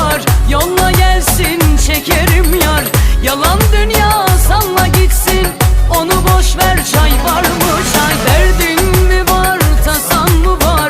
var Yolla gelsin